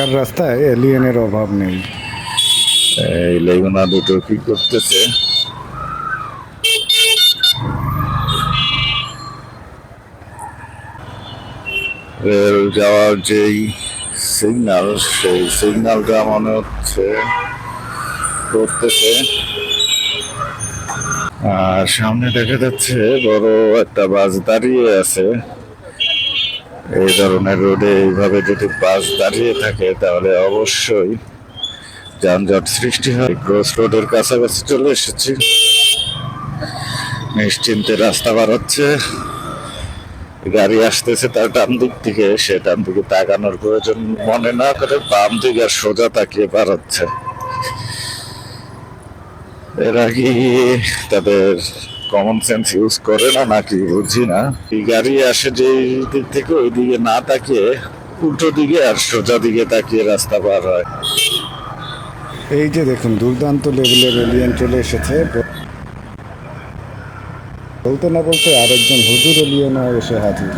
ঢাকার রাস্তায় এলিয়েনের অভাব নেই। এই লেগুনা দুটো কি করতেছে? রেল যাওয়ার যেই সিগন্যাল সেই সিগন্যালটা মনে হচ্ছে করতেছে। আর সামনে দেখা যাচ্ছে বড় একটা বাস দাঁড়িয়ে আছে। এই ধরনের রোডে এইভাবে যদি বাস দাঁড়িয়ে থাকে, তাহলে অবশ্যই যানজট সৃষ্টি হয়। ক্রস রোডের কাছাকাছি চলে এসেছি। নিশ্চিন্তে রাস্তা বার হচ্ছে। গাড়ি আসতেছে তার ডান দিক থেকে, সে ডান দিকে তাকানোর প্রয়োজন মনে না করে বাম দিকে আর সোজা তাকিয়ে পার হচ্ছে। এরা কি তাদের কমন সেন্স ইউজ করে না, নাকি বুঝি না। এই গাড়ি আসে যে দিক থেকে ওই দিকে না তাকিয়ে উল্টো দিকে আর সোজা দিকে তাকিয়ে রাস্তা পার হয়। এই যে দেখুন, দুর্দান্ত লেভেলের এলিয়েন চলে এসেছে। বলতে না বলতে আরেকজন হুজুর এলিয়েনও এসে হাজির।